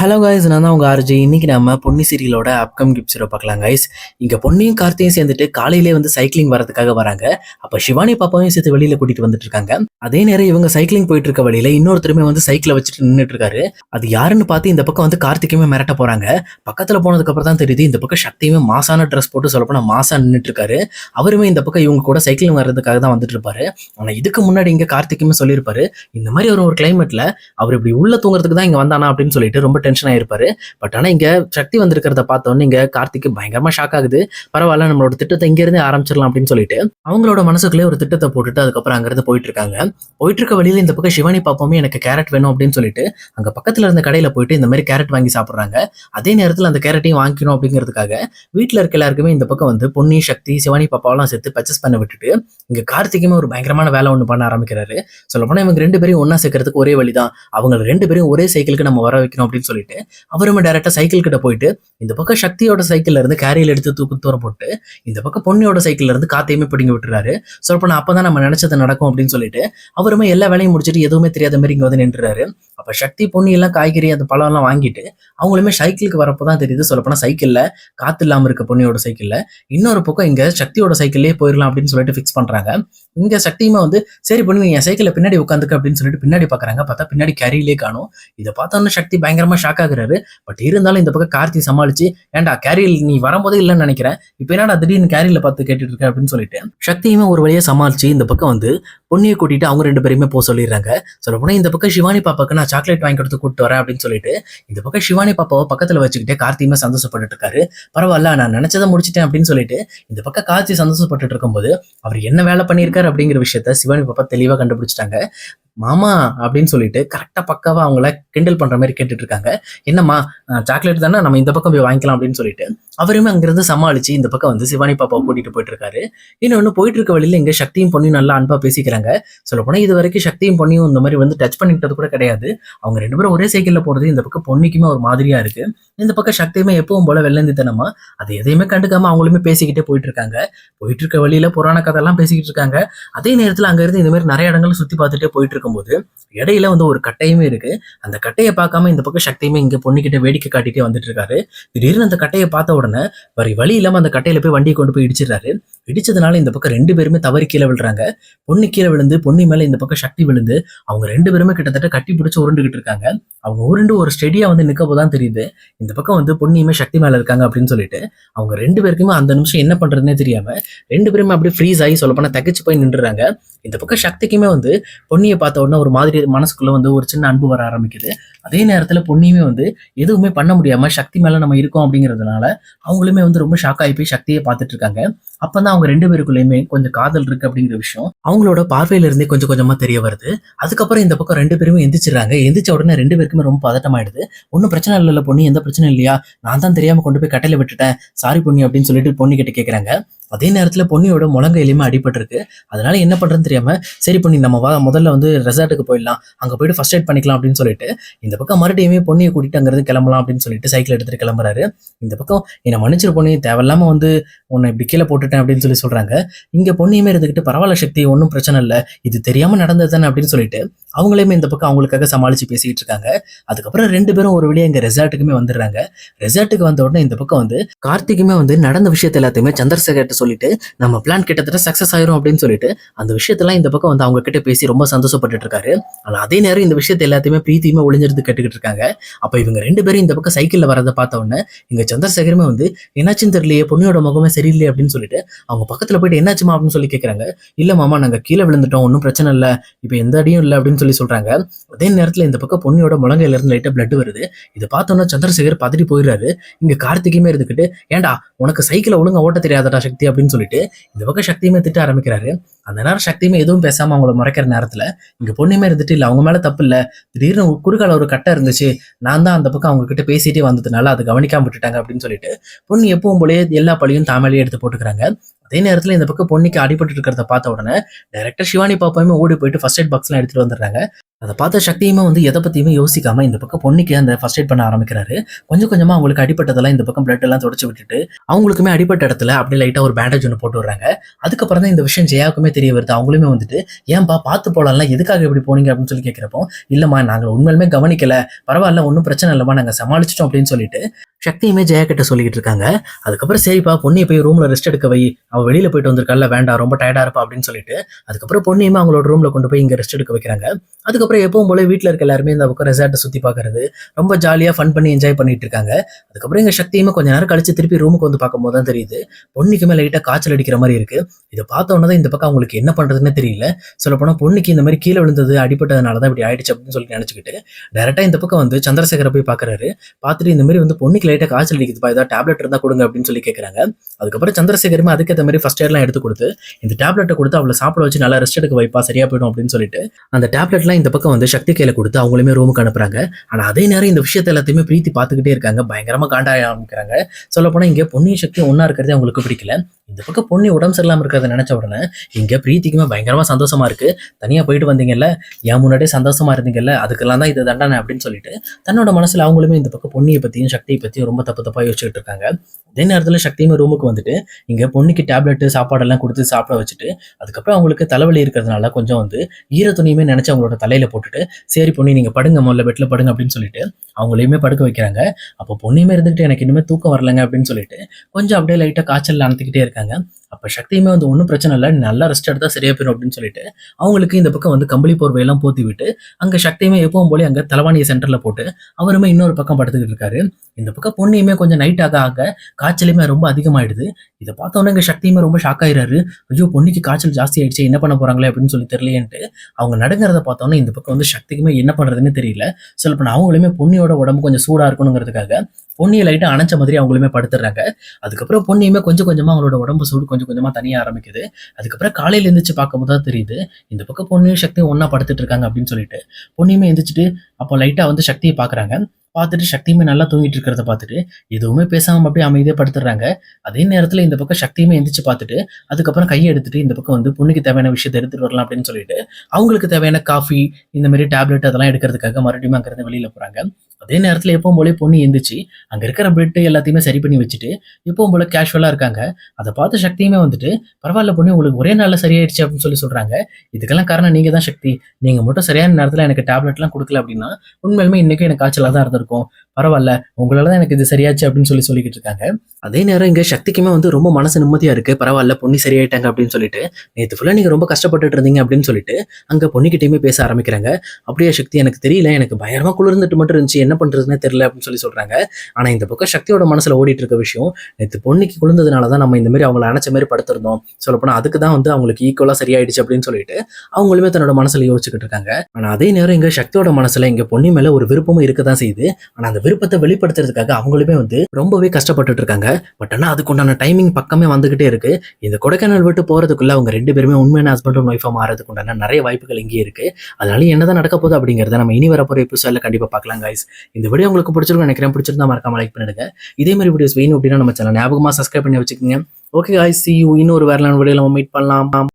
Hello guys நான் தான் உங்க ஆர்ஜி இன்னைக்கு நம்ம பொன்னி சீரியலோட அப்கம் கிப்ஸரை பார்க்கலாம் கைஸ் இங்க பொன்னியும் கார்த்தியும் சேர்ந்துட்டு காலையிலே வந்து சைக்கிளிங் வரதுக்காக வராங்க. அப்ப சிவானி பாப்பாவையும் சேர்த்து வெளியில கூட்டிட்டு வந்துட்டு இருக்காங்க. அதே நேரம் இவங்க சைக்கிளிங் போயிட்டு இருக்க வழியில இன்னொருத்தருமே வந்து சைக்கிளை வச்சுட்டு நின்றுட்டு இருக்காரு. அது யாருன்னு பார்த்து இந்த பக்கம் வந்து கார்த்திக்குமே மிரட்ட போகிறாங்க பக்கத்துல போனதுக்கப்புறம் தான் தெரியுது இந்த பக்கம் சக்தியுமே மாசான ட்ரெஸ் போட்டு சொல்லப்போனா மாசா நின்றுட்டு இருக்காரு. அவருமே இந்த பக்கம் இவங்க கூட சைக்கிளிங் வர்றதுக்காக தான் வந்துட்டு இருப்பாரு. ஆனா இதுக்கு முன்னாடி இங்க கார்த்திக்குமே சொல்லியிருப்பாரு இந்த மாதிரி ஒரு ஒரு கிளைமேட்ல அவர் இப்படி உள்ள தூங்குறதுக்கு தான் இங்க வந்தானா அப்படின்னு சொல்லிட்டு ரொம்ப டென்ஷன் ஆகிருப்பாரு பட் ஆனா இங்க சக்தி வந்திருக்கிறத பார்த்தோன்னே இங்க கார்த்திக்கு பயங்கரமா ஷாக் ஆகுது. பரவாயில்ல நம்மளோட திட்டத்தை இங்கேருந்தே ஆரம்பிச்சிடலாம் அப்படின்னு சொல்லிட்டு அவங்களோட மனசுக்குள்ளே ஒரு திட்டத்தை போட்டுட்டு அதுக்கப்புறம் அங்கேருந்து போயிட்டு இருக்காங்க. போயிட்டு இருக்க வழியில இந்த பக்கம் சிவானி பாப்பாமே எனக்கு கேரட் வேணும் அப்படின்னு சொல்லிட்டு அங்க பக்கத்துல இருந்த கடையில போயிட்டு இந்த மாதிரி கேரட் வாங்கி சாப்பிடுறாங்க. அதே நேரத்துல அந்த கேரட்டையும் வாங்கிக்கணும் அப்படிங்கிறதுக்காக வீட்டுல இருக்க எல்லாருக்குமே இந்த பக்கம் வந்து பொன்னி சக்தி சிவானி பாப்பாவெல்லாம் சேர்த்து பர்ச்சேஸ் பண்ண விட்டுட்டு இங்க கார்த்திக்குமே ஒரு பயங்கரமான வேலை ஒன்று பண்ண ஆரம்பிக்கிறாரு. சொல்லப்போனா இவங்க ரெண்டு பேரையும் ஒண்ணா சேர்க்கறதுக்கு ஒரே வழி தான் அவங்க ரெண்டு பேரும் ஒரே சைக்கிளுக்கு நம்ம வர வைக்கணும் அப்படின்னு சொல்லி சொல்லிட்டு அவருமே டேரக்டா சைக்கிள் கிட்ட போயிட்டு இந்த பக்கம் சக்தியோட சைக்கிள்ல இருந்து கேரியில் எடுத்து தூக்கு தூர போட்டு இந்த பக்கம் பொன்னியோட சைக்கிள்ல இருந்து காத்தையுமே பிடிங்கி விட்டுறாரு. சொல்லப்போனா அப்பதான் நம்ம நினைச்சது நடக்கும் அப்படின்னு சொல்லிட்டு அவருமே எல்லா வேலையும் முடிச்சிட்டு எதுவுமே தெரியாத மாதிரி இங்க வந்து நின்றுறாரு. அப்ப சக்தி பொன்னி எல்லாம் காய்கறி அந்த பழம் எல்லாம் வாங்கிட்டு அவங்களுமே சைக்கிளுக்கு வரப்போ தான் தெரியுது. சொல்லப்போனா சைக்கிள்ல காத்து இல்லாம இருக்க பொன்னியோட சைக்கிள்ல இன்னொரு பக்கம் இங்க சக்தியோட சைக்கிள்லயே போயிடலாம் அப்படின்னு சொல்லிட்டு ஃபிக்ஸ் பண்றாங்க. இங்க சக்தியுமே வந்து சரி பொண்ணு நீ என் சைக்கிளில் பின்னாடி உட்காந்துக்க அப்படின்னு சொல்லிட்டு பின்னாடி பாக்குறாங்க. பார்த்தா பின்னாடி கேரியிலே காணும். இதை பார்த்தோன்னு சக்தி பயங்கரமா ஷாக் ஆகுறாரு. பட் இருந்தாலும் இந்த பக்கம் கார்த்தி சமாளிச்சு ஏன்டா கேரியில் நீ வரும்போதே இல்லைன்னு நினைக்கிறேன். இப்போ என்னடா திடீர்னு கேரியில் பார்த்து கேட்டுட்டு இருக்க? அப்படின்னு சொல்லிட்டு சக்தியுமே ஒரு வழியா சமாளிச்சு இந்த பக்கம் வந்து பொண்ணியை கூட்டிட்டு அவங்க ரெண்டு பேருமே போக சொல்லிடுறாங்க. சொல்ல போனா இந்த பக்கம் சிவானி பாப்பாக்கு நான் சாக்லேட் வாங்கி கொடுத்து கூப்பிட்டு வரேன் அப்படின்னு சொல்லிட்டு இந்த பக்கம் சிவானி பாப்பாவை பக்கத்துல வச்சுக்கிட்டே கார்த்தியுமே சந்தோஷப்பட்டுட்டு இருக்காரு. பரவாயில்ல நான் நினச்சதை முடிச்சிட்டேன் அப்படின்னு சொல்லிட்டு இந்த பக்கம் கார்த்தி சந்தோஷப்பட்டுட்டு இருக்கும்போது அவர் என்ன வேலை பண்ணியிருக்காரு? அப்படிங்கிற விஷயத்த சிவன் பாப்பா தெளிவா கண்டுபிடிச்சிட்டாங்க. மாமா அப்படின்னு சொல்லிட்டு கரெக்டா பக்காவா அவங்கள கிண்டல் பண்ற மாதிரி கேட்டுட்டு இருக்காங்க என்னம்மா சாக்லேட் தானே நம்ம இந்த பக்கம் போய் வாங்கிக்கலாம் அப்படின்னு சொல்லிட்டு அவருமே அங்கேருந்து சமாளிச்சு இந்த பக்கம் வந்து சிவானி பாப்பாவை கூட்டிட்டு போயிட்டு இருக்காரு இன்னொன்னு போயிட்டு இருக்க வழியில இங்க சக்தியும் பொண்ணியும் நல்லா அன்பா பேசிக்கிறாங்க. சொல்லப்போனால் இது வரைக்கும் சக்தியும் பொண்ணியும் இந்த மாதிரி வந்து டச் பண்ணிக்கிட்டது கூட கிடையாது. அவங்க ரெண்டு பேரும் ஒரே சைக்கிளில் போறது இந்த பக்கம் பொண்ணிக்குமே ஒரு மாதிரியா இருக்கு. இந்த பக்கம் சக்தியுமே எப்பவும் போல வெள்ளந்தித்தனமா அது எதையுமே கண்டுக்காம அவங்களுமே பேசிக்கிட்டே போயிட்டு இருக்காங்க போயிட்டு இருக்க வழியில புராண கதையெல்லாம் பேசிக்கிட்டு இருக்காங்க அதே நேரத்துல அங்க இருந்து இந்த மாதிரி நிறைய இடங்கள் சுத்தி பார்த்துட்டே போயிட்டு பார்க்கும்போது இடையில வந்து ஒரு கட்டையுமே இருக்கு. அந்த கட்டையை பார்க்காம இந்த பக்கம் சக்தியுமே இங்க பொண்ணுகிட்ட வேடிக்கை காட்டிட்டே வந்துட்டு இருக்காரு. திடீர்னு அந்த கட்டையை பார்த்த உடனே வரி வழி இல்லாம அந்த கட்டையில போய் வண்டியை கொண்டு போய் இடிச்சிடுறாரு. இடிச்சதுனால இந்த பக்கம் ரெண்டு பேருமே தவறி கீழே விழுறாங்க. பொண்ணு கீழே விழுந்து பொண்ணு மேல இந்த பக்கம் சக்தி விழுந்து அவங்க ரெண்டு பேருமே கிட்டத்தட்ட கட்டி பிடிச்சி உருண்டுகிட்டு இருக்காங்க. அவங்க உருண்டு ஒரு ஸ்டெடியா வந்து நிக்கப்போ போதான் தெரியுது. இந்த பக்கம் வந்து பொண்ணியுமே சக்தி மேல இருக்காங்க அப்படின்னு சொல்லிட்டு அவங்க ரெண்டு பேருக்குமே அந்த நிமிஷம் என்ன பண்றதுனே தெரியாம ரெண்டு பேருமே அப்படியே ஃப்ரீஸ் ஆகி சொல்லப்போனா தகச்சு போய் நின்றுறாங்க. இந்த பக்கம் சக்திக்குமே வந்து பொண்ணியை பார்த்த உடனே ஒரு மாதிரி மனசுக்குள்ள வந்து ஒரு சின்ன அன்பு வர ஆரம்பிக்குது. அதே நேரத்தில் பொண்ணியுமே வந்து எதுவுமே பண்ண முடியாமல் சக்தி மேலே நம்ம இருக்கோம் அப்படிங்கிறதுனால அவங்களுமே வந்து ரொம்ப ஷாக் ஆகி போய் சக்தியை பார்த்துட்டு இருக்காங்க. அப்பதான் அவங்க ரெண்டு பேருக்குள்ளேயுமே கொஞ்சம் காதல் இருக்கு அப்படிங்கிற விஷயம் அவங்களோட பார்வையிலிருந்தே கொஞ்சம் கொஞ்சமாக தெரிய வருது. அதுக்கப்புறம் இந்த பக்கம் ரெண்டு பேருமே எந்திரிச்சிடுறாங்க. எந்திரிச்ச உடனே ரெண்டு பேருக்குமே ரொம்ப பதட்டமாயிடுது. ஒன்றும் பிரச்சனை இல்லை பொண்ணு எந்த பிரச்சனையும் இல்லையா? நான் தான் தெரியாமல் கொண்டு போய் கட்டையில் விட்டுட்டேன். சாரி பொண்ணு அப்படின்னு சொல்லிட்டு பொண்ணு கிட்ட கேட்குறாங்க அதே நேரத்தில் பொன்னியோட முழங்கையிலுமே அடிபட்டிருக்கு. அதனால என்ன பண்ணுறதுன்னு தெரியாம சரி பண்ணி நம்ம வா முதல்ல வந்து ரெசார்ட்டுக்கு போயிடலாம். அங்கே போயிட்டு ஃபர்ஸ்ட் எய்ட் பண்ணிக்கலாம் அப்படின்னு சொல்லிட்டு இந்த பக்கம் மறுபடியுமே பொண்ணியை கூட்டிட்டு அங்கிருந்து கிளம்பலாம் அப்படின்னு சொல்லிட்டு சைக்கிள் எடுத்துகிட்டு கிளம்புறாரு. இந்த பக்கம் என்னை மன்னிச்சிரு பொண்ணி தேவையில்லாம வந்து உன்னை இப்படி கீழே போட்டுட்டேன் அப்படின்னு சொல்லி சொல்றாங்க. இங்க பொண்ணியுமே இருந்துக்கிட்டு பரவாயில்ல சக்தி ஒன்றும் பிரச்சனை இல்லை. இது தெரியாமல் நடந்தது தானே அப்படின்னு சொல்லிட்டு அவங்களையுமே இந்த பக்கம் அவங்களுக்காக சமாளிச்சு பேசிக்கிட்டு இருக்காங்க. அதுக்கப்புறம் ரெண்டு பேரும் ஒரு வழியா இங்க ரெசார்ட்டுக்குமே வந்துடுறாங்க. ரெசார்ட்டுக்கு வந்த உடனே இந்த பக்கம் வந்து கார்த்திக்குமே வந்து நடந்த விஷயத்த எல்லாத்தையுமே சந்திரசேகர்ட்ட சொல்லிட்டு நம்ம பிளான் கிட்டத்தட்ட சக்ஸஸ் ஆயிரும் அப்படின்னு சொல்லிட்டு அந்த விஷயத்தெல்லாம் இந்த பக்கம் வந்து அவங்க கிட்ட பேசி ரொம்ப சந்தோஷப்பட்டுட்டு இருக்காரு. ஆனா அதே நேரம் இந்த விஷயத்தை எல்லாத்தையுமே பிரீத்தியுமே ஒளிஞ்சிருந்து கேட்டுக்கிட்டு இருக்காங்க. அப்ப இவங்க ரெண்டு பேரும் இந்த பக்கம் சைக்கிள்ல வரதை பார்த்த உடனே இங்க சந்திரசேகருமே வந்து என்னாச்சுன்னு தெரியலையே பொண்ணியோட முகமே சரியில்லையே அப்படின்னு சொல்லிட்டு அவங்க பக்கத்துல போயிட்டு என்னாச்சுமா அப்படின்னு சொல்லி கேக்குறாங்க. இல்ல மாமா நாங்க கீழே விழுந்துட்டோம் ஒன்றும் பிரச்சனை இல்லை. இப்போ எந்த அடியும் இல்லை அப்படின்னு சொல்லி சொல்றாங்க. அதே நேரத்துல இந்த பக்கம் பொண்ணியோட முழங்கையில இருந்து லைட்டா பிளட் வருது. இதை பார்த்தோன்னா சந்திரசேகர் பதறி போயிடுறாரு. இங்க கார்த்திகையுமே இருந்துக்கிட்டு ஏன்டா உனக்கு சைக்கிளை ஒழுங்கா ஓட்ட தெரியாதடா சக்தி? அப்படின்னு சொல்லிட்டு இந்த பக்கம் சக்தியுமே திட்ட ஆரம்பிக்கிறாரு. அந்த நேரம் சக்தியுமே எதுவும் பேசாம அவங்கள முறைக்கிற நேரத்துல இங்க பொண்ணுமே இருந்துட்டு இல்ல அவங்க மேல தப்பு இல்ல. திடீர்னு ஒரு குறுக்கால ஒரு கட்டை இருந்துச்சு. நான் தான் அந்த பக்கம் அவங்க கிட்ட பேசிட்டே வந்ததுனால அதை கவனிக்காம விட்டுட்டாங்க. அப்படின்னு சொல்லிட்டு பொண்ணு எப்பவும் போலயே எல்லா பழியும் தாமலையே எடுத்து போட்டுக்கிறாங்க. அதே நேரத்தில் இந்த பக்கம் பொன்னிக்கு அடிபட்டு இருக்கிறத பார்த்த உடனே டைரக்டர் சிவானி பாப்பாயுமே ஓடி போயிட்டு ஃபர்ஸ்ட் எய்ட் பாக்ஸ்லாம் எடுத்துட்டு வந்துடுறாங்க. அதை பார்த்த சக்தியுமே வந்து எதை பற்றியுமே யோசிக்காமல் இந்த பக்கம் பொன்னிக்கு அந்த ஃபர்ஸ்ட் எய்ட் பண்ண ஆரம்பிக்கிறாரு. கொஞ்சம் கொஞ்சமாக அவங்களுக்கு அடிப்பட்டதெல்லாம் இந்த பக்கம் பிளட் எல்லாம் தொடச்சு விட்டுட்டு அவங்களுக்குமே அடிப்பட்ட இடத்துல அப்படியே லைட்டாக ஒரு பேண்டேஜ் ஒன்று போட்டு விடுறாங்க. அதுக்கப்புறம் தான் இந்த விஷயம் ஜெயாவுக்குமே தெரிய வருது. அவங்களுமே வந்துட்டு ஏன்பா பார்த்து போலாம்ல? எதுக்காக இப்படி போனீங்க? அப்படின்னு சொல்லி கேட்குறப்போ இல்லைம்மா நாங்கள் உண்மையிலுமே கவனிக்கலை. பரவாயில்ல ஒன்றும் பிரச்சனை இல்லைம்மா. நாங்கள் சமாளிச்சிட்டோம் அப்படின்னு சொல்லிட்டு சக்தியுமே ஜெயா கிட்ட சொல்லிக்கிட்டு இருக்காங்க. அதுக்கப்புறம் சரிப்பா பொன்னியை போய் ரூம்ல ரெஸ்ட் எடுக்க வை. அவ வெளியில போயிட்டு வந்திருக்கால வேண்டாம் ரொம்ப டயர்டா இருப்பா அப்படின்னு சொல்லிட்டு அதுக்கப்புறம் பொன்னியுமே அவங்களோட ரூம்ல கொண்டு போய் இங்க ரெஸ்ட் எடுக்க வைக்கிறாங்க. அதுக்கப்புறம் எப்பவும் போல வீட்டில் இருக்க எல்லாருமே இந்த பக்கம் ரெசார்ட்டை சுத்தி பாக்குறது ரொம்ப ஜாலியா ஃபன் பண்ணி என்ஜாய் பண்ணிட்டு இருக்காங்க. அதுக்கப்புறம் எங்க சக்தியுமே கொஞ்ச நேரம் கழிச்சு திருப்பி ரூமுக்கு வந்து பார்க்கும்போது தான் தெரியுது பொண்ணுக்குமே லைட்டா காய்ச்சல் அடிக்கிற மாதிரி இருக்கு. இதை பார்த்த உடனே இந்த பக்கம் அவங்களுக்கு என்ன பண்றதுன்னு தெரியல. சொல்ல போனா பொன்னிக்கு இந்த மாதிரி கீழே விழுந்தது அடிப்பட்டதுனால தான் இப்படி ஆயிடுச்சு அப்படின்னு சொல்லி நினைச்சுக்கிட்டு டேரக்டா இந்த பக்கம் வந்து சந்திரசேகரை போய் பாக்குறாரு பார்த்துட்டு இந்த மாதிரி வந்து பொண்ணுக்கு லைட்டாக காய்ச்சல் அடிக்குதுப்பா ஏதாவது டேப்லெட் இருந்தால் கொடுங்க அப்படின்னு சொல்லி கேட்குறாங்க அதுக்கப்புறம் சந்திரசேகருமே அதுக்கேற்ற மாதிரி ஃபர்ஸ்ட் இயர்லாம் எடுத்து கொடுத்து இந்த டேப்லெட்டை கொடுத்து அவளை சாப்பிட வச்சு நல்லா ரெஸ்ட் எடுக்க வைப்பா சரியா போயிடும் அப்படின்னு சொல்லிட்டு அந்த டேப்லெட்லாம் இந்த பக்கம் வந்து சக்தி கையில கொடுத்து அவங்களுமே ரூமுக்கு அனுப்புறாங்க. ஆனால் அதே நேரம் இந்த விஷயத்தை எல்லாத்தையுமே பிரீத்தி பார்த்துக்கிட்டே இருக்காங்க. பயங்கரமா காண்டாய ஆரம்பிக்கிறாங்க. சொல்லப்போனால் இங்கே பொன்னியும் சக்தி ஒன்றா இருக்கிறதே அவங்களுக்கு பிடிக்கல. இந்த பக்கம் பொண்ணு உடம்பு சரியில்லாம இருக்கிறத நினைச்ச உடனே இங்க பிரீத்திக்குமே பயங்கரமா சந்தோஷமா இருக்கு. தனியா போயிட்டு வந்தீங்கல்ல என் முன்னாடியே சந்தோஷமா இருந்தீங்கல்ல அதுக்கெல்லாம் தான் இது தண்டனை அப்படின்னு சொல்லிட்டு தன்னோட மனசுல அவங்களுமே இந்த பக்கம் பொன்னியை பற்றியும் சக்தியை பத்தியும் ரொம்ப தப்பு தப்பாக யோசிச்சுட்டு இருக்காங்க. அதே நேரத்தில் சக்தியுமே ரூமுக்கு வந்துட்டு இங்கே பொண்ணுக்கு டேப்லெட்டு சாப்பாடெல்லாம் கொடுத்து சாப்பிட வச்சுட்டு அதுக்கப்புறம் அவங்களுக்கு தலைவலி இருக்கிறதுனால கொஞ்சம் வந்து ஈர துணியுமே நினச்சி அவங்களோட தலையில் போட்டுட்டு சரி பொண்ணு நீங்கள் படுங்க முதல்ல பெட்டில் படுங்க அப்படின்னு சொல்லிட்டு அவங்களையுமே படுக்க வைக்கிறாங்க. அப்போ பொண்ணையுமே இருந்துட்டு எனக்கு இன்னுமே தூக்கம் வரலங்க அப்படின்னு சொல்லிட்டு கொஞ்சம் அப்படியே லைட்டாக காய்ச்சல் அனுத்திக்கிட்டே இருக்காங்க. அப்போ சக்தியுமே வந்து ஒன்றும் பிரச்சனை இல்லை நல்லா ரெஸ்ட் எடுத்தால் சரியா போயிடும் அப்படின்னு சொல்லிட்டு அவங்களுக்கு இந்த பக்கம் வந்து கம்பளி போர்வையெல்லாம் போத்தி விட்டு அங்கே சக்தியுமே எப்பவும் போலே அங்கே தலவாணிய சென்டரில் போட்டு அவருமே இன்னொரு பக்கம் படுத்துக்கிட்டு இருக்காரு. இந்த பக்கம் பொண்ணையுமே கொஞ்சம் நைட் ஆக ஆக காய்ச்சலுமே ரொம்ப அதிகமாயிடுது. இதை பார்த்தோன்னே இங்கே சக்தியுமே ரொம்ப ஷாக் ஆயிடுறாரு. ஐயோ பொண்ணுக்கு காய்ச்சல் ஜாஸ்தி ஆயிடுச்சு என்ன பண்ண போறாங்களே அப்படின்னு சொல்லி தெரியலையேன்ட்டு அவங்க நடுங்கிறத பார்த்தோன்னே இந்த பக்கம் வந்து சக்திக்குமே என்ன பண்ணுறதுன்னு தெரியல. சொல்லப்போனா அவங்களுமே பொண்ணியோட உடம்பு கொஞ்சம் சூடாக இருக்கணுங்கிறதுக்காக பொன்னியை லைட்டாக அணைச்ச மாதிரி அவங்களுமே படுத்துடுறாங்க அதுக்கப்புறம் பொன்னியுமே கொஞ்சம் கொஞ்சமா அவங்களோட உடம்பு சூடு கொஞ்சம் கொஞ்சமா தனியாக ஆரம்பிக்குது. அதுக்கப்புறம் காலையில் எழுந்திரிச்சு பார்க்கும்போது தான் தெரியுது இந்த பக்கம் பொன்னியும் சக்தியும் ஒன்றா படுத்துட்டு இருக்காங்க அப்படின்னு சொல்லிட்டு. பொன்னியுமே எழுந்திரிச்சிட்டு அப்போ லைட்டா வந்து சக்தியை பார்க்குறாங்க. பார்த்துட்டு சக்தியுமே நல்லா தூங்கிட்டு இருக்கிறத பார்த்துட்டு எதுவுமே பேசாமல் அப்படியே அமைதியாக படுத்துடுறாங்க. அதே நேரத்தில் இந்த பக்கம் சக்தியுமே எந்திரிச்சு பார்த்துட்டு அதுக்கப்புறம் கையை எடுத்துட்டு இந்த பக்கம் வந்து பொண்ணுக்கு தேவையான விஷயத்தை எடுத்துட்டு வரலாம் அப்படின்னு சொல்லிட்டு அவங்களுக்கு தேவையான காஃபி இந்த மாதிரி டேப்லெட் அதெல்லாம் எடுக்கிறதுக்காக மறுபடியும் அங்கிருந்து வெளியில் போகிறாங்க அதே நேரத்தில் எப்பவும் போல பொண்ணு எந்திரிச்சு அங்கே இருக்கிற பெட்டு எல்லாத்தையுமே சரி பண்ணி வச்சுட்டு எப்பவும் போல கேஷுவலாக இருக்காங்க. அதை பார்த்து சக்தியுமே வந்துட்டு பரவாயில்ல பொண்ணு உங்களுக்கு ஒரே நாளில் சரியாயிடுச்சு அப்படின்னு சொல்லி சொல்கிறாங்க இதுக்கெல்லாம் காரணம் நீங்கள் தான் சக்தி. நீங்கள் மட்டும் சரியான நேரத்தில் எனக்கு டேப்லெட்லாம் கொடுக்கல அப்படின்னா உண்மையிலுமே இன்றைக்கும் எனக்கு காய்ச்சலாக தான் இருந்திருக்கும் பரவாயில்ல உங்களால தான் எனக்கு இது சரியாச்சு அப்படின்னு சொல்லி சொல்லிக்கிட்டு இருக்காங்க. அதே நேரம் இங்க சக்திக்குமே வந்து ரொம்ப மனசு நிம்மதியா இருக்கு. பரவாயில்ல பொண்ணு சரியாயிட்டாங்க அப்படின்னு சொல்லிட்டு நேற்று ஃபுல்லா நீங்க ரொம்ப கஷ்டப்பட்டுட்டு இருந்தீங்க அப்படின்னு சொல்லிட்டு அங்க பொண்ணுக்கிட்டையுமே பேச ஆரம்பிக்கிறாங்க. அப்படியே சக்தி எனக்கு தெரியல எனக்கு பயமாக குளிர்ந்துட்டு மட்டும் இருந்துச்சு என்ன பண்றதுன்னே தெரியல அப்படின்னு சொல்லி சொல்றாங்க. ஆனா இந்த பக்கம் சக்தியோட மனசுல ஓடிட்டு இருக்க விஷயம் நேற்று பொண்ணுக்கு குளிர்ந்ததுனால தான் நம்ம இந்த மாதிரி அவங்கள அணைச்ச மாதிரி படுத்திருந்தோம். சொல்லப்போனா அதுக்கு தான் வந்து அவங்களுக்கு ஈக்குவலா சரியாயிடுச்சு அப்படின்னு சொல்லிட்டு அவங்களுமே தன்னோட மனசுல யோசிச்சுக்கிட்டு இருக்காங்க. ஆனா அதே நேரம் இங்க சக்தியோட மனசுல இங்க பொண்ணு மேல ஒரு விருப்பமும் இருக்க தான் செய்யுது. ஆனா அந்த விருப்பத்தை வெளிப்படுத்துறதுக்காக அவங்களுமே வந்து ரொம்பவே கஷ்டப்பட்டுட்டு இருக்காங்க பட் ஆனால் அதுக்குண்டான டைமிங் பக்கமே வந்துகிட்டே இருக்கு. இந்த கொடைக்கானல் விட்டு போறதுக்குள்ள அவங்க ரெண்டு பேருமே உண்மையான ஹஸ்பண்ட் அண்ட் ஒய்ஃபாக மாறதுக்கு உண்டான நிறைய வாய்ப்புகள் இங்கே இருக்கு. அதனால என்னதான் நடக்க போகுது அப்படிங்கறத நம்ம இனி வரப்போற எபிசோட்ல கண்டிப்பா பார்க்கலாம் கைஸ் இந்த வீடியோ உங்களுக்கு பிடிச்சிருக்கும் நினைக்கிறேன். பிடிச்சிருந்தா மறக்காம லைக் பண்ணிடுங்க. இதே மாதிரி வீடியோஸ் வேணும் அப்படின்னா நம்ம சேனல் ஞாபகமா சப்ஸ்கிரைப் பண்ணி வச்சுக்கோங்க. Okay guys. சி யூ இன்னொரு வேறலான வீடியோ நம்ம மீட் பண்ணலாம்.